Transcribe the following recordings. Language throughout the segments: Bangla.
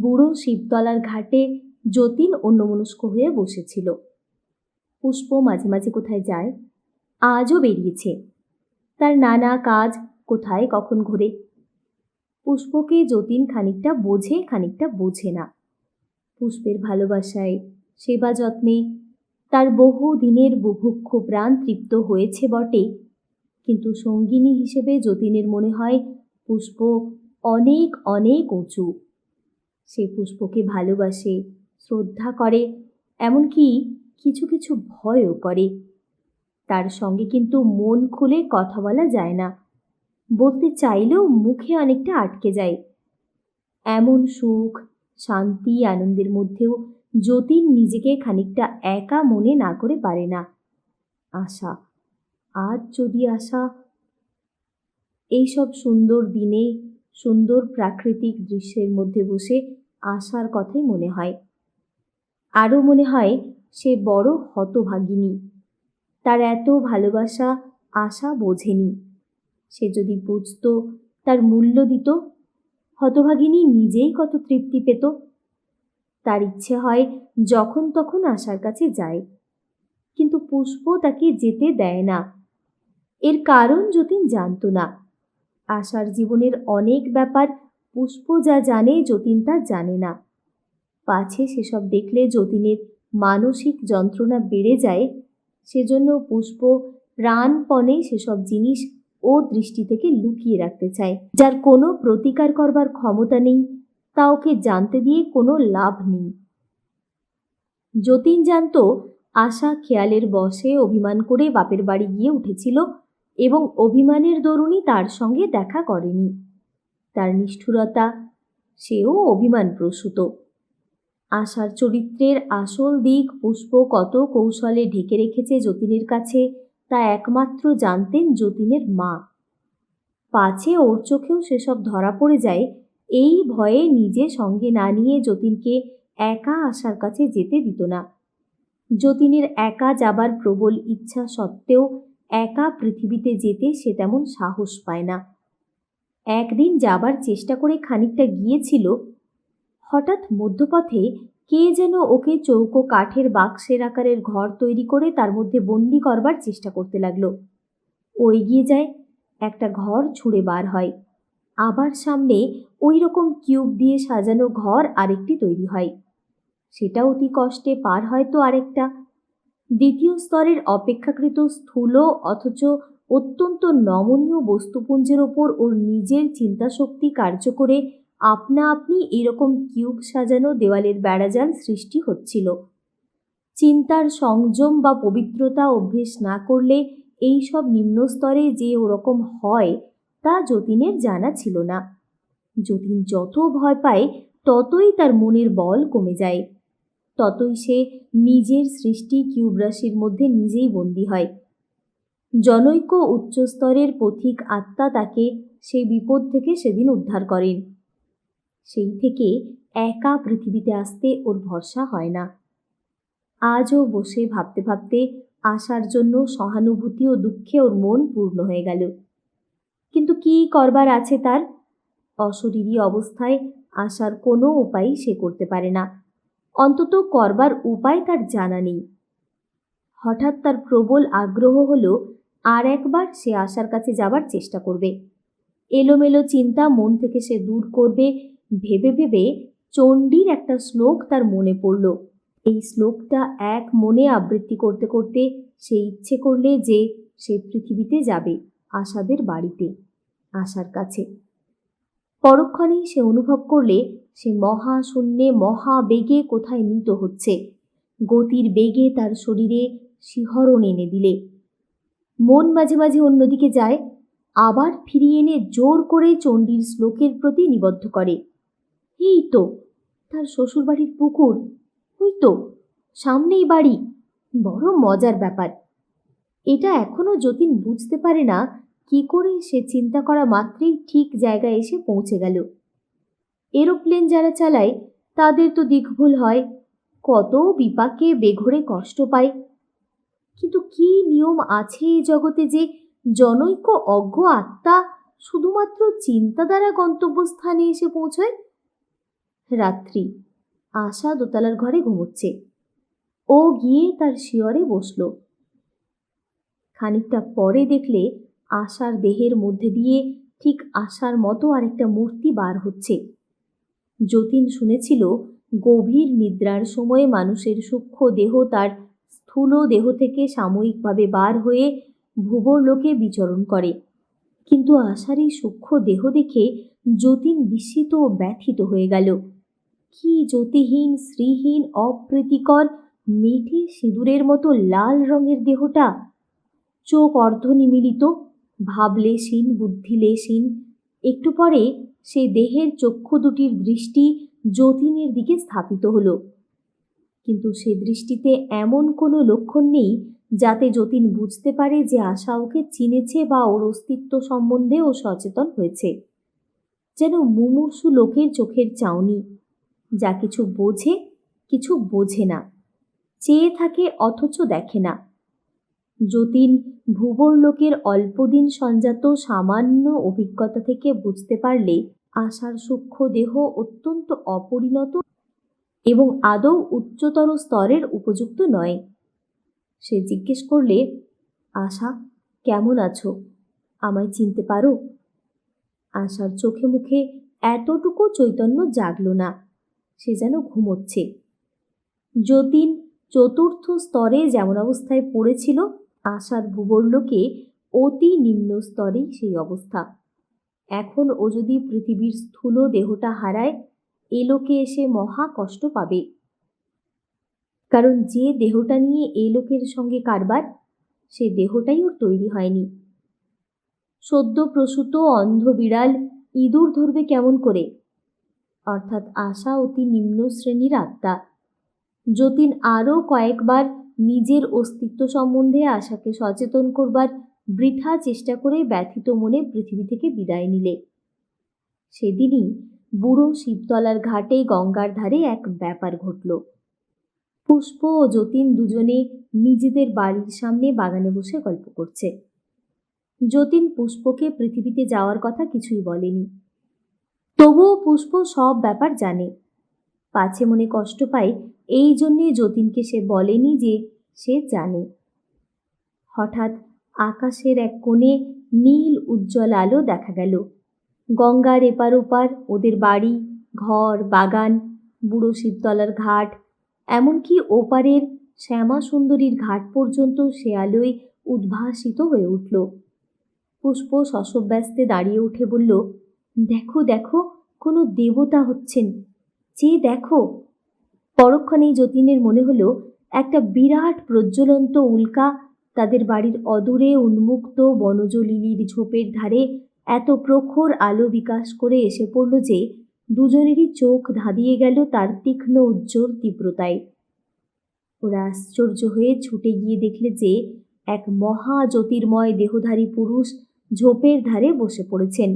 বুড়ো শিবতলার ঘাটে যতীন অন্যমনস্ক হয়ে বসেছিল। পুষ্প মাঝে মাঝে কোথায় যায়, আজও বেরিয়েছে। তার নানা কাজ কোথায় কখন ঘোরে? পুষ্পকে যতীন খানিকটা বোঝে খানিকটা বোঝে না। পুষ্পের ভালোবাসায়, সেবা যত্নে তার বহু দিনের বুভুক্ষ প্রাণ তৃপ্ত হয়েছে বটে। কিন্তু সঙ্গিনী হিসেবে যতীনের মনে হয় পুষ্প অনেক অনেক উঁচু। সে পুষ্পকে ভালোবাসে, শ্রদ্ধা করে, এমনকি কিছু কিছু ভয়ও করে। তার সঙ্গে কিন্তু মন খুলে কথা বলা যায় না। বলতে চাইলেও মুখে অনেকটা আটকে যায়। এমন সুখ, শান্তি, আনন্দের মধ্যেও যতীন নিজেকে খানিকটা একা মনে না করে পারে না। আশা, আজ যদি আশা, এইসব সুন্দর দিনে সুন্দর প্রাকৃতিক দৃশ্যের মধ্যে বসে আশার কথাই মনে হয়। আরও মনে হয়, সে বড় হতভাগিনী। তার এত ভালোবাসা আশা বোঝেনি। সে যদি বুঝত, তার মূল্য দিত। হতভাগিনী নিজেই কত তৃপ্তি পেত। তার ইচ্ছে হয়, যখন তখন আশার কাছে যায়। কিন্তু পুষ্প তাকে যেতে দেয় না। এর কারণ যতীন জানত না। আশার জীবনের অনেক ব্যাপার পুষ্প যা জানে, যতীন তা জানে না। পাছে সেসব দেখলে যতীনের মানসিক যন্ত্রণা বেড়ে যায়, সেজন্য পুষ্প প্রাণপণে সেসব জিনিস ও দৃষ্টি থেকে লুকিয়ে রাখতে চায়। যার কোনো প্রতিকার করবার ক্ষমতা নেই, তা ওকে জানতে দিয়ে কোনো লাভ নেই। যতীন জানত আশা খেয়ালের বসে অভিমান করে বাপের বাড়ি গিয়ে উঠেছিল এবং অভিমানের দরুনই তার সঙ্গে দেখা করেনি। তার নিষ্ঠুরতা, সেও অভিমান প্রসূত। আশার চরিত্রের আসল দিক পুষ্প কত কৌশলে ঢেকে রেখেছে যতীনের কাছে তা একমাত্র জানতেন যতীনের মা। পাছে ওর চোখেও সেসব ধরা পড়ে যায়, এই ভয়ে নিজে সঙ্গে না নিয়ে যতীনকে একা আশার কাছে যেতে দিত না। যতীনের একা যাবার প্রবল ইচ্ছা সত্ত্বেও একা পৃথিবীতে যেতে সে তেমন সাহস পায় না। একদিন যাবার চেষ্টা করে খানিকটা গিয়েছিল, হঠাৎ মধ্যপথে কে যেন ওকে চৌকো কাঠের বাক্সের আকারের ঘর তৈরি করে তার মধ্যে বন্দি করবার চেষ্টা করতে লাগল। ও এগিয়ে যায়, একটা ঘর ছুঁড়ে বার হয়। আবার সামনে ওই রকম কিউব দিয়ে সাজানো ঘর আরেকটি তৈরি হয়। সেটা অতি কষ্টে পার হয় তো আরেকটা দ্বিতীয় স্তরের অপেক্ষাকৃত স্থূল অথচ অত্যন্ত নমনীয় বস্তুপুঞ্জের ওপর ওর নিজের চিন্তাশক্তি কার্য করে আপনা আপনি এরকম কিউব সাজানো দেওয়ালের বেড়াজাল সৃষ্টি হচ্ছিল। চিন্তার সংযম বা পবিত্রতা অভ্যেস না করলে এই সব নিম্নস্তরে যে ওরকম হয় তা যতীনের জানা ছিল না। যতীন যত ভয় পায়, ততই তার মনের বল কমে যায়। ততই সে নিজের সৃষ্টি কিউবরাশির মধ্যে নিজেই বন্দী হয়। জনৈক উচ্চস্তরের পথিক আত্মা তাকে সেই বিপদ থেকে সেদিন উদ্ধার করেন। সেই থেকে একা পৃথিবীতে আসতে ওর ভরসা হয় না। আজও বসে ভাবতে ভাবতে আসার জন্য সহানুভূতি ও দুঃখে ওর মন পূর্ণ হয়ে গেল। কিন্তু কি করবার আছে তার? অশরীরী অবস্থায় আসার কোনো উপায় সে করতে পারে না। অন্তত করবার উপায় তার জানা নেই। হঠাৎ তার প্রবল আগ্রহ হলো, আর একবার সে আশার কাছে যাবার চেষ্টা করবে। এলোমেলো চিন্তা মন থেকে সে দূর করবে, ভেবে ভেবে চণ্ডীর একটা শ্লোক তার মনে পড়ল। এই শ্লোকটা এক মনে আবৃত্তি করতে করতে সে ইচ্ছে করলে যে সে পৃথিবীতে যাবে, আশাদের বাড়িতে, আশার কাছে। পরক্ষণেই সে অনুভব করলে সে মহা শূন্যে মহা বেগে কোথায় নিত হচ্ছে। গতির বেগে তার শরীরে শিহরণ এনে দিলে। মন মাঝে মাঝে অন্যদিকে যায়, আবার ফিরিয়ে এনে জোর করে চণ্ডীর শ্লোকের প্রতি নিবদ্ধ করে। এই তো, তার শ্বশুরবাড়ির পুকুর, ওই তো, সামনেই বাড়ি, বড় মজার ব্যাপার। এটা এখনও যতীন বুঝতে পারে না কি করে সে চিন্তা করা মাত্রেই ঠিক জায়গায় এসে পৌঁছে গেল। এরোপ্লেন যারা চালায়, তাদের তো দিকভুল হয়। কত বিপাকে বেঘরে কষ্ট পায়। কিন্তু কি নিয়ম আছে এই জগতে যে জনৈক অজ্ঞ আত্মা শুধুমাত্র চিন্তা দ্বারা গন্তব্যস্থানে এসে পৌঁছয়? রাত্রি, আশা দোতলার ঘরে ঘুমোচ্ছে। ও গিয়ে তার শিয়রে বসল। খানিকটা পরে দেখলে আশার দেহের মধ্যে দিয়ে ঠিক আশার মতো আরেকটা মূর্তি বার হচ্ছে। যতীন শুনেছিল, গভীর নিদ্রার সময়ে মানুষের সূক্ষ্ম দেহ তার স্থূল দেহ থেকে সাময়িকভাবে বার হয়ে ভুবর লোকে বিচরণ করে। কিন্তু আশার এই সূক্ষ্ম দেহ দেখে যতীন বিস্মিত ও ব্যথিত হয়ে গেল। কি জ্যোতিহীন, শ্রীহীন, অপ্রীতিকর মেঠে সিঁদুরের মতো লাল রঙের দেহটা! চোখ অর্ধনিমিলিত ভাবলেশীন বুদ্ধিলেশীন একটু পরে সে দেহের চক্ষু দুটির দৃষ্টি যতীনের দিকে স্থাপিত হলো। কিন্তু সে দৃষ্টিতে এমন কোনো লক্ষণ নেই যাতে যতীন বুঝতে পারে যে আশা ওকে চিনেছে বা ওর অস্তিত্ব সম্বন্ধে ও সচেতন হয়েছে। যেন মুমূর্ষু লোকের চোখের চাউনি। যা কিছু বোঝে কিছু বোঝে না। চেয়ে থাকে, অথচ দেখে না। যতীন ভুবর লোকের অল্পদিন সঞ্জাত সামান্য অভিজ্ঞতা থেকে বুঝতে পারলে আশার সূক্ষ্ম দেহ অত্যন্ত অপরিণত এবং আদৌ উচ্চতর স্তরের উপযুক্ত নয়। সে জিজ্ঞেস করলে, আশা, কেমন আছো? আমায় চিনতে পারো? আশার চোখে মুখে এতটুকু চৈতন্য জাগল না, সে যেন ঘুমোচ্ছে। যতীন চতুর্থ স্তরে যেমন অবস্থায় পড়েছিল আশার ভূবর্লোকে অতি নিম্ন স্তরেই সেই অবস্থা। এখন ও যদি পৃথিবীর স্থূল দেহটা হারায়, এ লোকে এসে মহা কষ্ট পাবে। কারণ যে দেহটা নিয়ে এ লোকের সঙ্গে কারবার, সে দেহটাই ওর তৈরি হয়নি। সদ্য প্রসূত অন্ধ বিড়াল ইঁদুর ধরবে কেমন করে? অর্থাৎ আশা অতি নিম্ন শ্রেণির আত্মা। যতীন আরও কয়েকবার নিজের অস্তিত্ব সম্বন্ধে আশাকে সচেতন করবার বৃথা চেষ্টা করে ব্যথিত মনে পৃথিবী থেকে বিদায় নিলে। সেদিনই বুড়ো শিবতলার ঘাটে গঙ্গার ধারে এক ব্যাপার ঘটল। পুষ্প ও যতীন দুজনে নিজেদের বাড়ির সামনে বাগানে বসে গল্প করছে। যতীন পুষ্পকে পৃথিবীতে যাওয়ার কথা কিছুই বলেনি। তবুও পুষ্প সব ব্যাপার জানে। পাছে মনে কষ্ট পায় এই জন্যে যতীনকে সে বলেনি যে সে জানে। হঠাৎ আকাশের এক কোণে নীল উজ্জ্বল আলো দেখা গেল। গঙ্গার এপার ওপার ওদের বাড়ি, ঘর, বাগান, বুড়ো শিবতলার ঘাট, এমনকি ওপারের শ্যামা সুন্দরীর ঘাট পর্যন্ত সে আলোয় উদ্ভাসিত হয়ে উঠল। পুষ্প শশব্যস্তে দাঁড়িয়ে উঠে বলল, দেখো দেখো, কোনো দেবতা হচ্ছেন। যে দেখো পরক্ষণেই যতীনের মনে হলো, একটা বিরাট প্রজ্বলন্ত উল্কা তাদের বাড়ির অদূরে উন্মুক্ত বনজ লিলির ঝোপের ধারে এত প্রখর আলো বিকাশ করে এসে পড়ল যে, দুজনেরই চোখ ধাঁধিয়ে গেল তার তীক্ষ্ণ উজ্জ্বল তীব্রতায়। ওরা আশ্চর্য হয়ে ছুটে গিয়ে দেখলে যে, এক মহা জ্যোতির্ময় দেহধারী পুরুষ ঝোপের ধারে বসে পড়েছেন।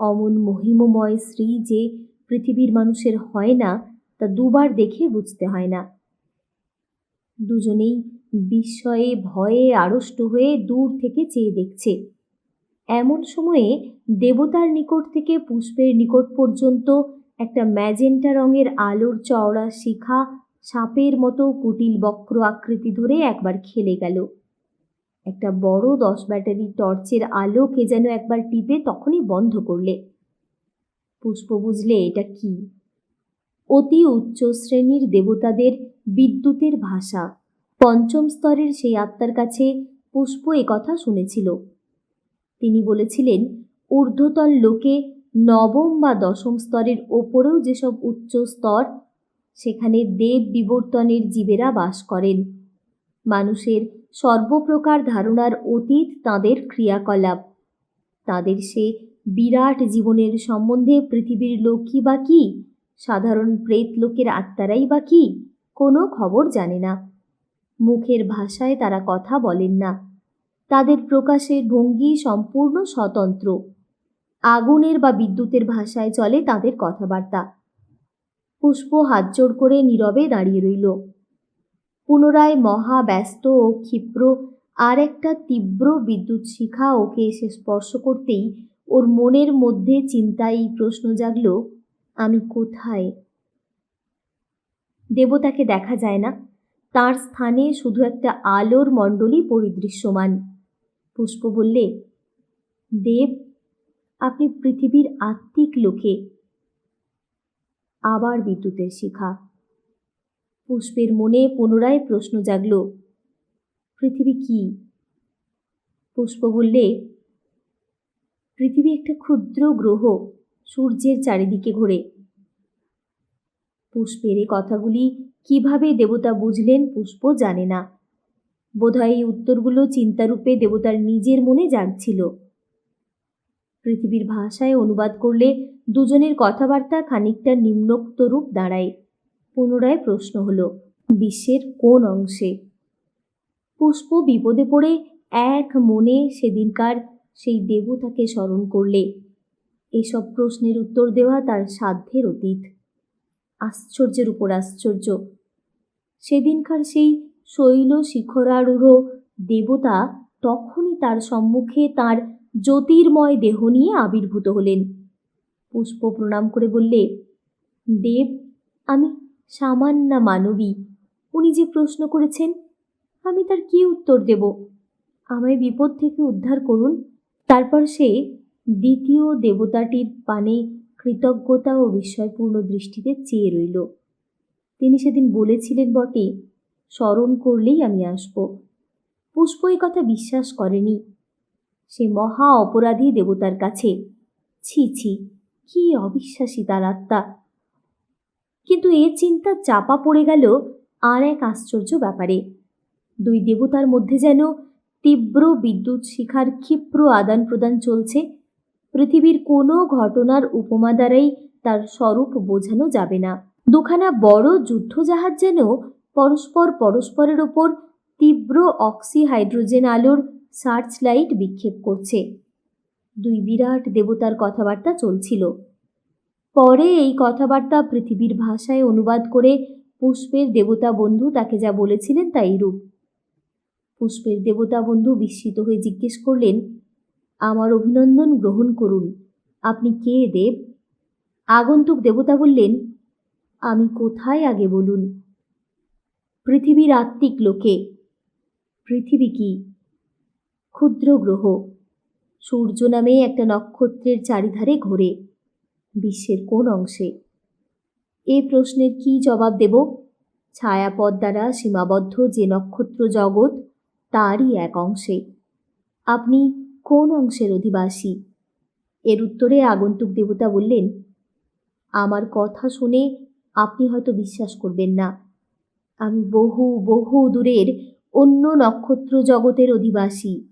অমন মহিমময় শ্রী যে পৃথিবীর মানুষের হয় না তা দুবার দেখে বুঝতে হয় না। দুজনেই বিস্ময়ে, ভয়ে আড়ষ্ট হয়ে দূর থেকে চেয়ে দেখছে। এমন সময়ে দেবতার নিকট থেকে পুষ্পের নিকট পর্যন্ত একটা ম্যাজেন্টা রঙের আলোর চওড়া শিখা সাপের মতো কুটিল বক্র আকৃতি ধরে একবার খেলে গেল। একটা বড় দশ ব্যাটারি টর্চের আলো কে যেন একবার টিপে তখনই বন্ধ করলে। পুষ্প বুঝলে এটা কি? অতি উচ্চ শ্রেণির দেবতাদের বিদ্যুতের ভাষা। পঞ্চম স্তরের সেই আত্মার কাছে পুষ্প কথা শুনেছিল। তিনি বলেছিলেন, ঊর্ধ্বতন লোকে নবম বা দশম স্তরের ওপরেও যেসব উচ্চ স্তর, সেখানে দেব বিবর্তনের জীবেরা বাস করেন। মানুষের সর্বপ্রকার ধারণার অতীত তাঁদের ক্রিয়াকলাপ। তাঁদের সে বিরাট জীবনের সম্বন্ধে পৃথিবীর লোকই বা কী? সাধারণ প্রেত লোকের আত্মারাই বা কি? কোনো খবর জানে না। মুখের ভাষায় তারা কথা বলেন না। তাদের প্রকাশের ভঙ্গি সম্পূর্ণ স্বতন্ত্র। আগুনের বা বিদ্যুতের ভাষায় চলে তাদের কথাবার্তা। পুষ্প হাত জোড় করে নীরবে দাঁড়িয়ে রইল। পুনরায় মহা ব্যস্ত ও ক্ষিপ্র আর একটা তীব্র বিদ্যুৎ শিখা ওকে এসে স্পর্শ করতেই ওর মনের মধ্যে চিন্তায় এই প্রশ্ন জাগল আমি কোথায়? দেবতাকে দেখা যায় না। তার স্থানে শুধু একটা আলোর মণ্ডলী পরিদৃশ্যমান। পুষ্প বললে, দেব, আপনি পৃথিবীর আত্মিক লোকে। আবার বিদ্যুতের শিখা। পুষ্পের মনে পুনরায় প্রশ্ন জাগল, পৃথিবী কি? পুষ্প বললে, পৃথিবী একটা ক্ষুদ্র গ্রহ সূর্যের চারিদিকে ঘোরে। পুষ্পের এই কথাগুলি কীভাবে দেবতা বুঝলেন পুষ্প জানে না। বোধহয় এই উত্তরগুলো চিন্তারূপে দেবতার নিজের মনে জাগছিল। পৃথিবীর ভাষায় অনুবাদ করলে দুজনের কথাবার্তা খানিকটা নিম্নোক্ত রূপ দাঁড়ায়। পুনরায় প্রশ্ন হলো, বিশ্বের কোন অংশে? পুষ্প বিপদে পড়ে এক মনে সেদিনকার সেই দেবতাকে স্মরণ করলে। এসব প্রশ্নের উত্তর দেওয়া তার সাধ্যের অতীত। আশ্চর্যের উপর আশ্চর্য। সেদিনকার সেই শৈল শিখরারূঢ় দেবতা তখনই তার সম্মুখে তার জ্যোতির্ময় দেহ নিয়ে আবির্ভূত হলেন। পুষ্প প্রণাম করে বললে, দেব, আমি সামান্য মানবী। উনি যে প্রশ্ন করেছেন, আমি তার কি উত্তর দেব? আমায় বিপদ থেকে উদ্ধার করুন। তারপর সে দ্বিতীয় দেবতাটির পানে কৃতজ্ঞতা ও বিস্ময়পূর্ণ দৃষ্টিতে চেয়ে রইল। তিনি সেদিন বলেছিলেন, বটে, স্মরণ করলেই আমি আসব। পুষ্প এই কথা বিশ্বাস করেনি। সে মহা অপরাধী দেবতার কাছে, ছি ছি, কি অবিশ্বাসী তার আত্মা। কিন্তু এ চিন্তা চাপা পড়ে গেল আর এক আশ্চর্য ব্যাপারে। দুই দেবতার মধ্যে যেন তীব্র বিদ্যুৎ শিখার ক্ষিপ্র আদান প্রদান চলছে পৃথিবীর কোনো ঘটনার উপমা দ্বারাই তার স্বরূপ বোঝানো যাবে না। দুখানা বড় যুদ্ধজাহাজ যেন পরস্পর পরস্পরের ওপর তীব্র অক্সি হাইড্রোজেন আলোর সার্চ লাইট বিক্ষেপ করছে। দুই বিরাট দেবতার কথাবার্তা চলছিল। পরে এই কথাবার্তা পৃথিবীর ভাষায় অনুবাদ করে পুষ্পের দেবতা বন্ধু তাকে যা বলেছিলেন তাই রূপ। পুষ্পের দেবতা বন্ধু বিস্মিত হয়ে জিজ্ঞেস করলেন আমার অভিনন্দন গ্রহণ করুন। আপনি কে, দেব? আগন্তুক দেবতা বললেন, আমি কোথায় আগে বলুন? পৃথিবীর আত্মিক লোকে। পৃথিবী কি? ক্ষুদ্র গ্রহ। সূর্য নামে একটা নক্ষত্রের চারিধারে ঘোরে, বিশ্বের কোন অংশে? এ প্রশ্নের কি জবাব দেব? ছায়াপথ দ্বারা সীমাবদ্ধ যে নক্ষত্র জগৎ, তারই এক অংশে। আপনি কোন অংশের অধিবাসী? এর উত্তরে আগন্তুক দেবতা বললেন, আমার কথা শুনে আপনি হয়তো বিশ্বাস করবেন না। আমি বহু বহু দূরের অন্য নক্ষত্র জগতের অধিবাসী।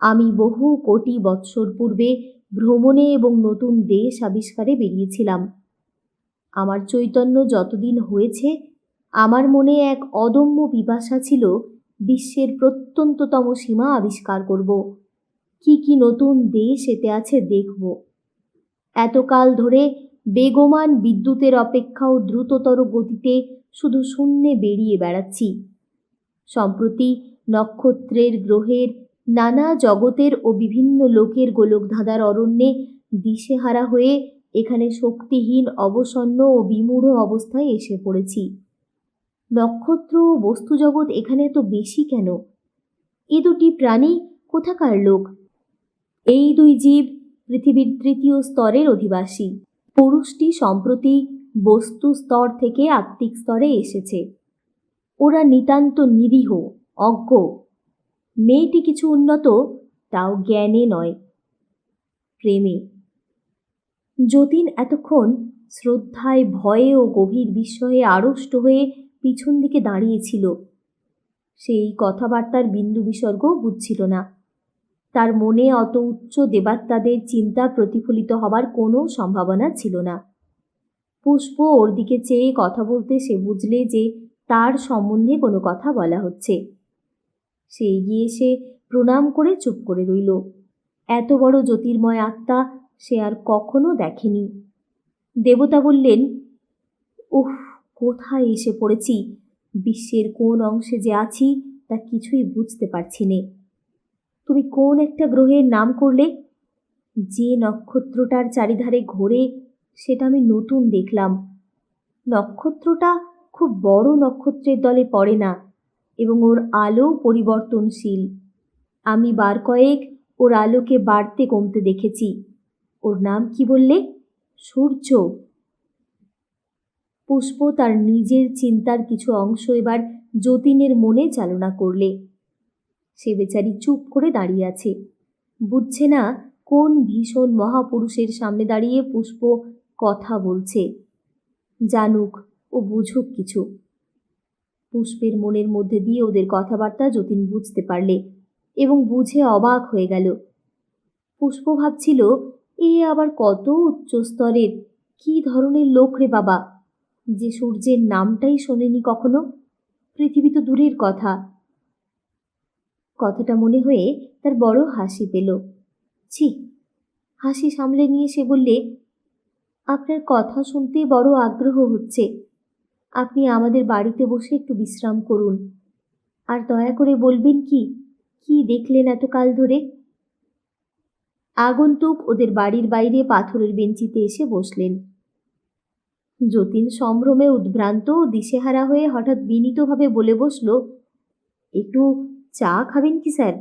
আমি বহু কোটি বৎসর পূর্বে ভ্রমণে এবং নতুন দেশ আবিষ্কারে বেরিয়েছিলাম। আমার চৈতন্য যতদিন হয়েছে, আমার মনে এক অদম্য পিপাসা ছিল বিশ্বের প্রত্যন্ততম সীমা আবিষ্কার করব। কি কি নতুন দেশ এতে আছে দেখব। এতকাল ধরে বেগমান বিদ্যুতের অপেক্ষাও দ্রুততর গতিতে শুধু শূন্যে বেরিয়ে বেড়াচ্ছি। সম্প্রতি নক্ষত্রের গ্রহের নানা জগতের ও বিভিন্ন লোকের গোলকধাঁধার অরণ্যে দিশেহারা হয়ে এখানে শক্তিহীন, অবসন্ন ও বিমূঢ় অবস্থায় এসে পড়েছি। নক্ষত্র ও বস্তুজগৎ এখানে এত বেশি কেন? এ দুটি প্রাণী কোথাকার লোক? এই দুই জীব পৃথিবীর তৃতীয় স্তরের অধিবাসী। পুরুষটি সম্প্রতি বস্তু স্তর থেকে আত্মিক স্তরে এসেছে। ওরা নিতান্ত নিরীহ, অজ্ঞ। মেয়েটি কিছু উন্নত, তাও জ্ঞানে নয়। প্রেমে। যতীন এতক্ষণ শ্রদ্ধায়, ভয়ে ও গভীর বিস্ময়ে আড়ষ্ট হয়ে পিছন দিকে দাঁড়িয়েছিল সেই কথাবার্তার বিন্দু বিসর্গ বুঝছিল না। তার মনে অত উচ্চ দেবাত্মাদের চিন্তা প্রতিফলিত হবার কোনো সম্ভাবনা ছিল না। পুষ্প ওর দিকে চেয়ে কথা বলতে সে বুঝলে যে তার সম্বন্ধে কোনো কথা বলা হচ্ছে। সে এগিয়ে এসে প্রণাম করে চুপ করে রইল। এত বড় জ্যোতির্ময় আত্মা সে আর কখনো দেখেনি। দেবতা বললেন, উফ, কোথায় এসে পড়েছি? বিশ্বের কোন অংশে যে আছি তা কিছুই বুঝতে পারছি নে। তুমি কোন একটা গ্রহের নাম করলে? যে নক্ষত্রটার চারিধারে ঘোরে, সেটা আমি নতুন দেখলাম। নক্ষত্রটা খুব বড় নক্ষত্রের দলে পড়ে না এবং ওর আলো পরিবর্তনশীল। আমি বার কয়েক ওর আলোকে বাড়তে কমতে দেখেছি। ওর নাম কি বললে? সূর্য। পুষ্প তার নিজের চিন্তার কিছু অংশ এবার যতীনের মনে চালনা করলে। সে বেচারি চুপ করে দাঁড়িয়ে আছে। বুঝছে না কোন ভীষণ মহাপুরুষের সামনে দাঁড়িয়ে পুষ্প কথা বলছে। জানুক, ও বুঝুক কিছু। পুষ্পের মনের মধ্যে দিয়ে ওদের কথাবার্তা যতীন বুঝতে পারলে এবং বুঝে অবাক হয়ে গেল। পুষ্প ভাবছিল, এ আবার কত উচ্চস্তরের, কি ধরনের লোক রে বাবা। যে সূর্যের নামটাই শোনেনি কখনো? পৃথিবী তো দূরের কথা। কথাটা মনে হয়ে তার বড় হাসি পেল। ছি, হাসি সামলে নিয়ে সে বললে, আপনার কথা শুনতে বড় আগ্রহ হচ্ছে। আপনি আমাদের বাড়িতে বসে একটু বিশ্রাম করুন। আর দয়া করে বলবেন কি কি দেখলেন এতকাল ধরে? আগন্তুক ওদের বাড়ির বাইরে পাথরের বেঞ্চিতে এসে বসলেন। যতীন সম্ভ্রমে উদ্ভ্রান্ত ও দিশেহারা হয়ে হঠাৎ বিনীতভাবে বলে বসল, একটু চা খাবেন কি স্যার?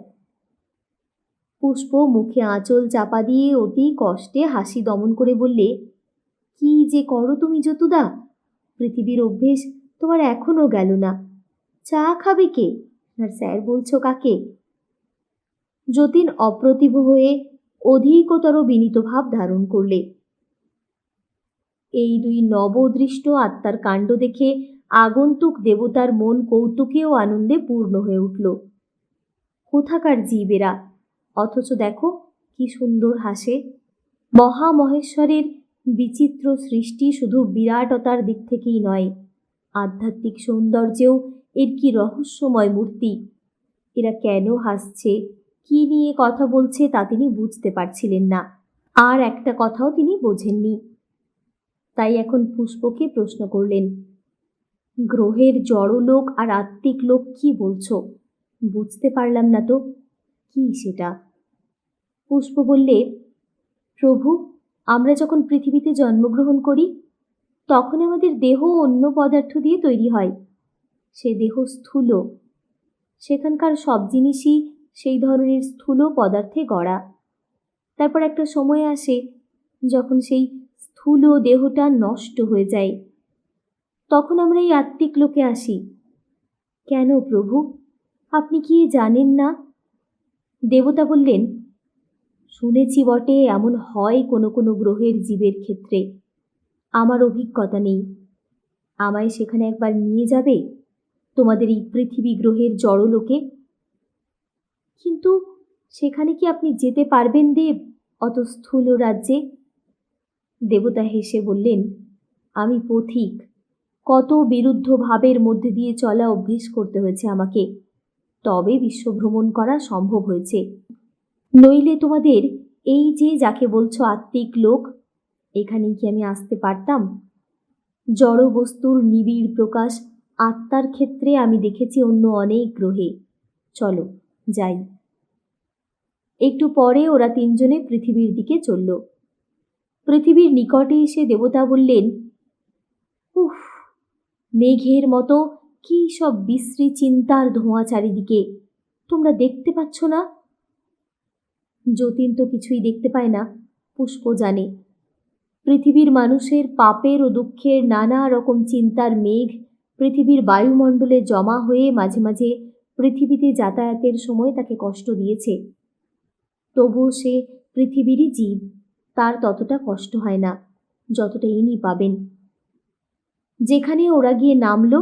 পুষ্প মুখে আঁচল চাপা দিয়ে অতি কষ্টে হাসি দমন করে বললে, কি যে করো তুমি যতুদা? পৃথিবীর অভ্যেস তোমার এখনও গেল না। চা খাবে কে? আর স্যার বলছো কাকে? যতীন অপ্রতিভ হয়ে অধিকতর বিনীত ভাব ধারণ করলে। এই দুই নবদৃষ্ট আত্মার কাণ্ড দেখে আগন্তুক দেবতার মন কৌতুকে ও আনন্দে পূর্ণ হয়ে উঠল। কোথাকার জীবেরা? অথচ দেখো কি সুন্দর হাসে। মহামহেশ্বরের বিচিত্র সৃষ্টি শুধু বিরাটতার দিক থেকেই নয়, আধ্যাত্মিক সৌন্দর্যেও এর কি রহস্যময় মূর্তি? এরা কেন হাসছে? কি নিয়ে কথা বলছে তা তিনি বুঝতে পারছিলেন না। আর একটা কথাও তিনি বোঝেননি। তাই এখন পুষ্পকে প্রশ্ন করলেন, গ্রহের জড়লোক আর আত্মিক লোক কি বলছো? বুঝতে পারলাম না তো। কি সেটা? পুষ্প বললে, প্রভু, আমরা যখন পৃথিবীতে জন্মগ্রহণ করি, তখন আমাদের দেহ অন্য পদার্থ দিয়ে তৈরি হয়। সে দেহ স্থূল। সেখানকার সব জিনিসই সেই ধরনের স্থূল পদার্থে গড়া। তারপর একটা সময় আসে, যখন সেই স্থূল দেহটা নষ্ট হয়ে যায়। তখন আমরা এই আত্মিক লোকে আসি। কেন প্রভু? আপনি কি জানেন না? দেবতা বললেন, শুনেছি বটে, এমন হয় কোনো কোনো গ্রহের জীবের ক্ষেত্রে। আমার অভিজ্ঞতা নেই। আমায় সেখানে একবার নিয়ে যাবে? তোমাদের এই পৃথিবী গ্রহের জড়লোকে কিন্তু সেখানে কি আপনি যেতে পারবেন, দেব, অত স্থূল রাজ্যে? দেবতা হেসে বললেন, আমি পথিক। কত বিরুদ্ধ ভাবের মধ্যে দিয়ে চলা অভ্যেস করতে হয়েছে আমাকে। তবে বিশ্বভ্রমণ করা সম্ভব হয়েছে। নইলে তোমাদের এই যে যাকে বলছো আত্মিক লোক, এখানেই কি আমি আসতে পারতাম? জড় বস্তুর নিবিড় প্রকাশ আত্মার ক্ষেত্রে আমি দেখেছি অন্য অনেক গ্রহে। চলো, যাই। একটু পরে ওরা তিনজনে পৃথিবীর দিকে চলল। পৃথিবীর নিকটে এসে দেবতা বললেন, উফ, মেঘের মতো কী সব বিশ্রী চিন্তার ধোঁয়া চারিদিকে? তোমরা দেখতে পাচ্ছ না? যতীন তো কিছুই দেখতে পায় না, পুষ্প জানে। পৃথিবীর মানুষের পাপের ও দুঃখের নানা রকম চিন্তার মেঘ পৃথিবীর বায়ুমণ্ডলে জমা হয়ে মাঝে মাঝে পৃথিবীতে যাতায়াতের সময় তাকে কষ্ট দিয়েছে। তবুও সে পৃথিবীরই জীব, তার ততটা কষ্ট হয় না, যতটা ইনি পাবেন। যেখানে ওরা গিয়ে নামল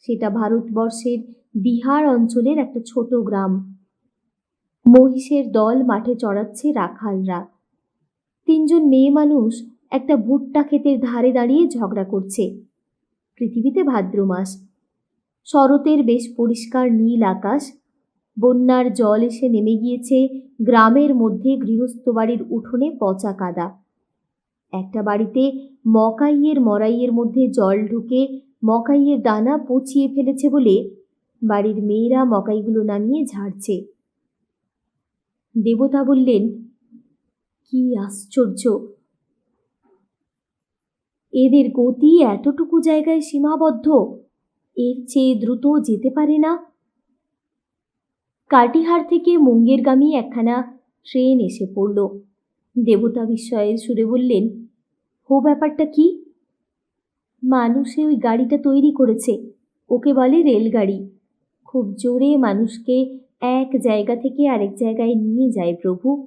সেটা ভারতবর্ষের বিহার অঞ্চলের একটা ছোট গ্রাম। মহিষের দল মাঠে চড়াচ্ছে রাখালরা। তিনজন মেয়ে মানুষ একটা ভুট্টা ক্ষেতের ধারে দাঁড়িয়ে ঝগড়া করছে। পৃথিবীতে ভাদ্র মাস। শরতের বেশ পরিষ্কার নীল আকাশ। বন্যার জল এসে নেমে গিয়েছে গ্রামের মধ্যে গৃহস্থ বাড়ির উঠোনে পচা কাদা। একটা বাড়িতে মকাইয়ের মরাইয়ের মধ্যে জল ঢুকে মকাইয়ের দানা পচিয়ে ফেলেছে বলে বাড়ির মেয়েরা মকাইগুলো নামিয়ে ঝাড়ছে। দেবতা বললেন, কি আশ্চর্য! এদের গতি এতটুকু জায়গায় সীমাবদ্ধ, এর চেয়ে দ্রুত যেতে পারে না? কাটিহার থেকে মুঙ্গেরগামী একখানা ট্রেন এসে পড়ল। দেবতা বিস্ময়ের সুরে বললেন হো ব্যাপারটা কি? মানুষে ওই গাড়িটা তৈরি করেছে। ওকে বলে রেলগাড়ি। খুব জোরে মানুষকে এক জায়গা থেকে আরেক জায়গায় নিয়ে যায় প্রভু।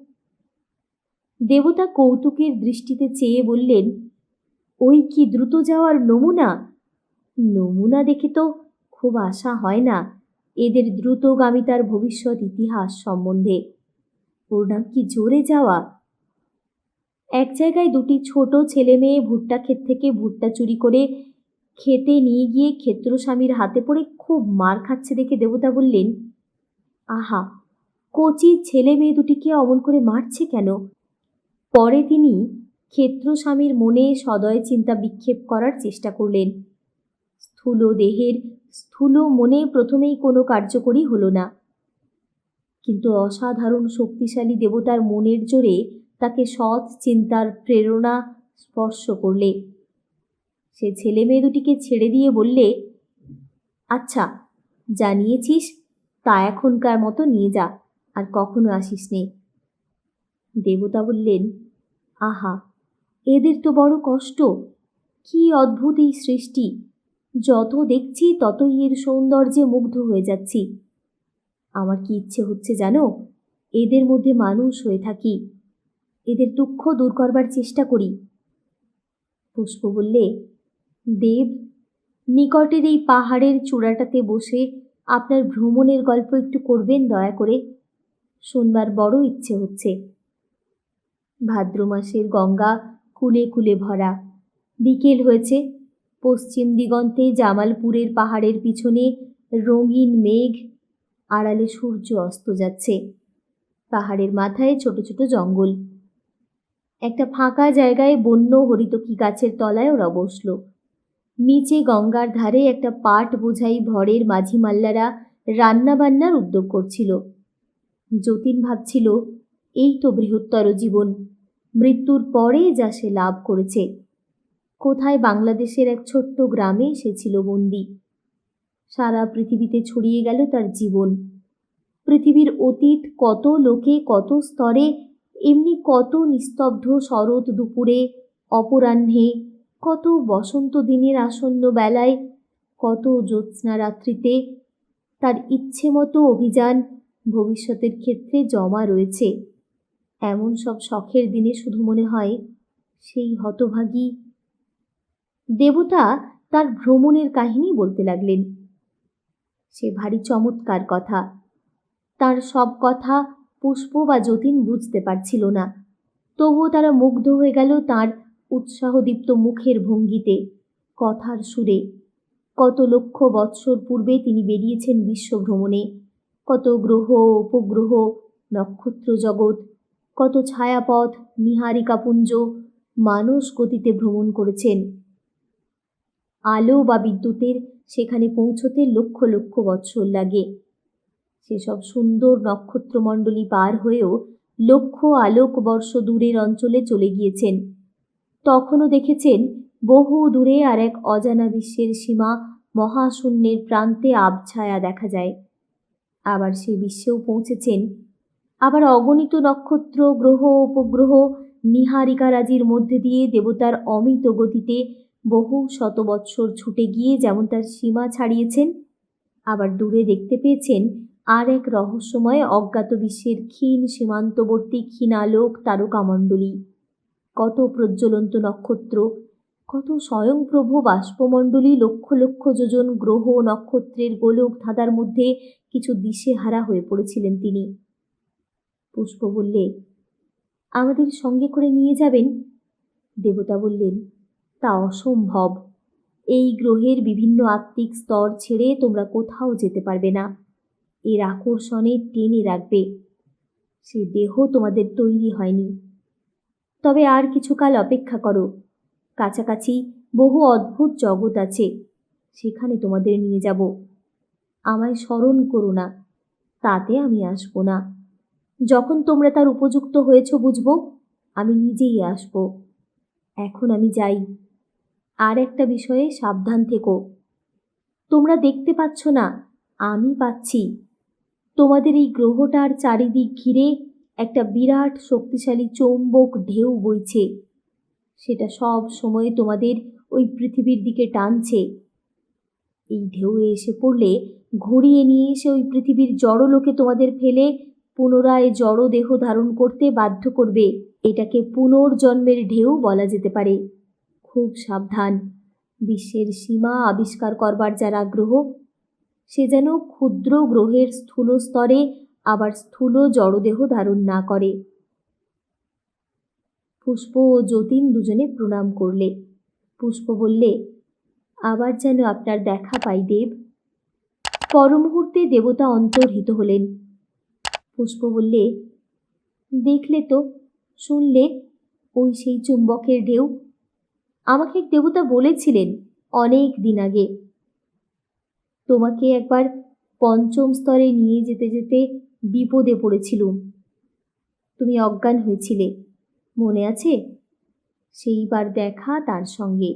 দেবতা কৌতুকের দৃষ্টিতে চেয়ে বললেন, ওই কি দ্রুত যাওয়ার নমুনা? নমুনা দেখে তো খুব আশা হয় না। এদের দ্রুতগামিতার ভবিষ্যৎ ইতিহাস সম্বন্ধে। ওর নাম কি জোরে যাওয়া? এক জায়গায় দুটি ছোট ছেলে মেয়ে ভুট্টা ক্ষেত থেকে ভুট্টা চুরি করে খেতে নিয়ে গিয়ে ক্ষেত্র স্বামীর হাতে পড়ে খুব মার খাচ্ছে দেখে দেবতা বললেন, আহা, কচি ছেলে মেয়ে দুটিকে অমন করে মারছে কেন? পরে তিনি ক্ষেত্রস্বামীর মনে সদয় চিন্তা বিক্ষেপ করার চেষ্টা করলেন। স্থূল দেহের স্থূল মনে প্রথমেই কোনো কার্যকরী হলো না। কিন্তু অসাধারণ শক্তিশালী দেবতার মনের জোরে তাকে সৎ চিন্তার প্রেরণা স্পর্শ করলে। সে ছেলে মেয়ে দুটিকে ছেড়ে দিয়ে বললে আচ্ছা জানিয়েছিস তা এখনকার মতো নিয়ে যা, আর কখনো আসিস নে। দেবতা বললেন, আহা, এদের তো বড় কষ্ট। কি অদ্ভুত এই সৃষ্টি। যত দেখছি ততই এর সৌন্দর্যে মুগ্ধ হয়ে যাচ্ছি। আমার কি ইচ্ছে হচ্ছে জানো? এদের মধ্যে মানুষ হয়ে থাকি। এদের দুঃখ দূর করবার চেষ্টা করি। পুষ্প বললে, দেব, নিকটের এই পাহাড়ের চূড়াটাতে বসে আপনার ভ্রমণের গল্প একটু করবেন দয়া করে। শুনবার বড় ইচ্ছে হচ্ছে। ভাদ্র মাসের গঙ্গা কুলে কুলে ভরা। বিকেল হয়েছে। পশ্চিম দিগন্তে জামালপুরের পাহাড়ের পিছনে রঙিন মেঘ, আড়ালে সূর্য অস্ত যাচ্ছে। পাহাড়ের মাথায় ছোট ছোট জঙ্গল। একটা ফাঁকা জায়গায় বন্য হরিতকি গাছের তলায় ওরা বসল। নিচে গঙ্গার ধারে একটা পাট বোঝাই ভরের মাঝি মাল্লারা রান্নাবান্নার উদ্যোগ করছিল। যতীন ভাবছিল, এই তো বৃহত্তর জীবন, মৃত্যুর পরে যা সে লাভ করেছে। কোথায় বাংলাদেশের এক ছোট্ট গ্রামে সে ছিল বন্দী। সারা পৃথিবীতে ছড়িয়ে গেল তার জীবন। পৃথিবীর অতীত কত লোকে কত স্তরে এমনি কত নিস্তব্ধ শরৎ দুপুরে, অপরাহ্নে, কত বসন্ত দিনের আসন্ন বেলায়, কত জ্যোৎস্না রাত্রিতে তার ইচ্ছে মতো অভিযান ভবিষ্যতের ক্ষেত্রে জমা রয়েছে। এমন সব শখের দিনে শুধু মনে হয় সেই হতভাগী। দেবতা তার ভ্রমণের কাহিনী বলতে লাগলেন। সে ভারী চমৎকার কথা। তার সব কথা পুষ্প বা যতীন বুঝতে পারছিল না। তবুও তারা মুগ্ধ হয়ে গেল তার উৎসাহদীপ্ত মুখের ভঙ্গিতে, কথার সুরে। কত লক্ষ বৎসর পূর্বে তিনি বেরিয়েছেন বিশ্বভ্রমণে। কত গ্রহ, উপগ্রহ, নক্ষত্র জগৎ, কত ছায়াপথ নিহারিকাপুঞ্জ মানস গতিতে ভ্রমণ করেছেন। আলো বা বিদ্যুতের সেখানে পৌঁছতে লক্ষ লক্ষ বৎসর লাগে। সেসব সুন্দর নক্ষত্রমণ্ডলী পার হয়েও লক্ষ আলোক বর্ষ দূরের অঞ্চলে চলে গিয়েছেন। তখনও দেখেছেন, বহু দূরে আর এক অজানা বিশ্বের সীমা মহাশূন্যের প্রান্তে আবছায়া দেখা যায়। আবার সে বিশ্বেও পৌঁছেছেন। আবার অগণিত নক্ষত্র, গ্রহ, উপগ্রহ, নিহারিকারাজির মধ্যে দিয়ে দেবতার অমিত গতিতে বহু শত বৎসর ছুটে গিয়ে যেমন তার সীমা ছাড়িয়েছেন, আবার দূরে দেখতে পেয়েছেন আর এক রহস্যময় অজ্ঞাত বিশ্বের ক্ষীণ, সীমান্তবর্তী ক্ষীণালোক তারকামণ্ডলী। কত প্রজ্বলন্ত নক্ষত্র, কত স্বয়ংপ্রভ বাষ্পমণ্ডলী লক্ষ লক্ষ যোজন গ্রহ নক্ষত্রের গোলক ধাঁধার মধ্যে কিছু দিশেহারা হয়ে পড়েছিলেন তিনি। পুষ্প বললে, আমাদের সঙ্গে করে নিয়ে যাবেন? দেবতা বললেন, তা অসম্ভব। এই গ্রহের বিভিন্ন আত্মিক স্তর ছেড়ে তোমরা কোথাও যেতে পারবে না। এর আকর্ষণে টেনে রাখবে। সে দেহ তোমাদের তৈরি হয়নি। তবে আর কিছুকাল অপেক্ষা করো। কাছাকাছি বহু অদ্ভুত জগৎ আছে। সেখানে তোমাদের নিয়ে যাব। আমায় স্মরণ করো না। তাতে আমি আসব না। যখন তোমরা তার উপযুক্ত হয়েছ বুঝব, আমি নিজেই আসব। এখন আমি যাই। আর একটা বিষয়ে সাবধান থেকো। তোমরা দেখতে পাচ্ছ না, আমি পাচ্ছি। তোমাদের এই গ্রহটার চারিদিক ঘিরে একটা বিরাট শক্তিশালী চৌম্বক ঢেউ বইছে। সেটা সব সময় তোমাদের ওই পৃথিবীর দিকে টানছে। এই ঢেউয়ে এসে পড়লে ঘুরিয়ে নিয়ে এসে ওই পৃথিবীর জড়লোকে তোমাদের ফেলে পুনরায় জড় দেহ ধারণ করতে বাধ্য করবে। এটাকে পুনর্জন্মের ঢেউ বলা যেতে পারে। খুব সাবধান। বিশ্বের সীমা আবিষ্কার করবার যার আগ্রহ সে যেন ক্ষুদ্র গ্রহের স্থূল স্তরে আবার স্থূল জড়দেহ ধারণ না করে। পুষ্প ও যতীন দুজনে প্রণাম করলে। পুষ্প বললে, আবার যেন আপনার দেখা পাই দেব। পরমুহূর্তে দেবতা অন্তর্হিত হলেন। পুষ্প বললে, দেখলে তো, শুনলে ওই সেই চুম্বকের ঢেউ। আমাকে এক দেবতা বলেছিলেন অনেক দিন আগে তোমাকে একবার পঞ্চম স্তরে নিয়ে যেতে যেতে বিপদে পড়েছিলুম। তুমি অজ্ঞান হয়েছিলে। মনে আছে? সেইবার দেখা তার সঙ্গে।